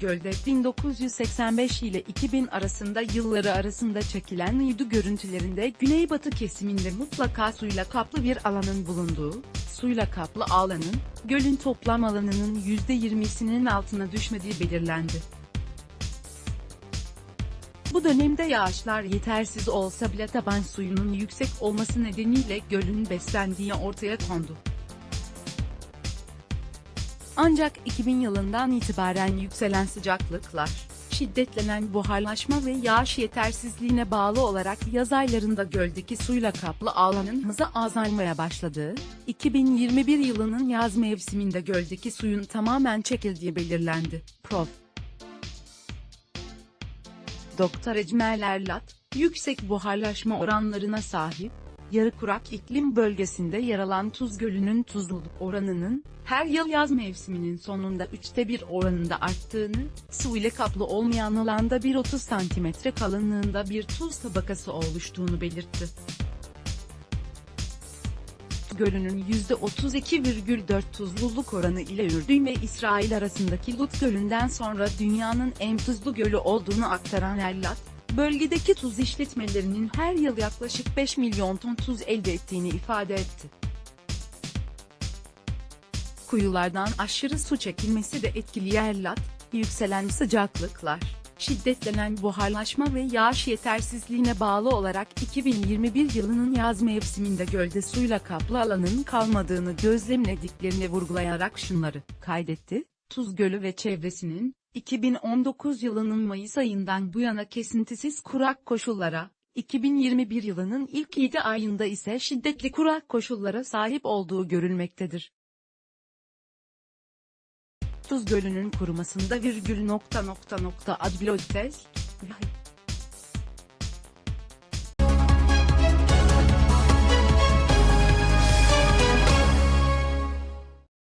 Gölde 1985 ile 2000 arasında yılları arasında çekilen uydu görüntülerinde güneybatı kesiminde mutlaka suyla kaplı bir alanın bulunduğu, suyla kaplı alanın, gölün toplam alanının %20'sinin altına düşmediği belirlendi. Bu dönemde yağışlar yetersiz olsa bile taban suyunun yüksek olması nedeniyle gölün beslendiği ortaya kondu. Ancak 2000 yılından itibaren yükselen sıcaklıklar, şiddetlenen buharlaşma ve yağış yetersizliğine bağlı olarak yaz aylarında göldeki suyla kaplı alanın hızı azalmaya başladığı, 2021 yılının yaz mevsiminde göldeki suyun tamamen çekildiği belirlendi. Prof. Doktor Ecmel Erlat, yüksek buharlaşma oranlarına sahip, yarı kurak iklim bölgesinde yer alan Tuz Gölü'nün tuzluluk oranının, her yıl yaz mevsiminin sonunda üçte bir oranında arttığını, su ile kaplı olmayan alanda 1-30 cm kalınlığında bir tuz tabakası oluştuğunu belirtti. Gölü'nün %32,4 tuzluluk oranı ile Ürdün ve İsrail arasındaki Lut Gölü'nden sonra dünyanın en tuzlu gölü olduğunu aktaran Ellat, bölgedeki tuz işletmelerinin her yıl yaklaşık 5 milyon ton tuz elde ettiğini ifade etti. Kuyulardan aşırı su çekilmesi de etkili Ellat, yükselen sıcaklıklar, şiddetlenen buharlaşma ve yağış yetersizliğine bağlı olarak 2021 yılının yaz mevsiminde gölde suyla kaplı alanın kalmadığını gözlemlediklerini vurgulayarak şunları kaydetti. Tuz Gölü ve çevresinin, 2019 yılının Mayıs ayından bu yana kesintisiz kurak koşullara, 2021 yılının ilk 7 ayında ise şiddetli kurak koşullara sahip olduğu görülmektedir. Tuz Gölü'nün kurumasında virgül nokta nokta nokta adblog test,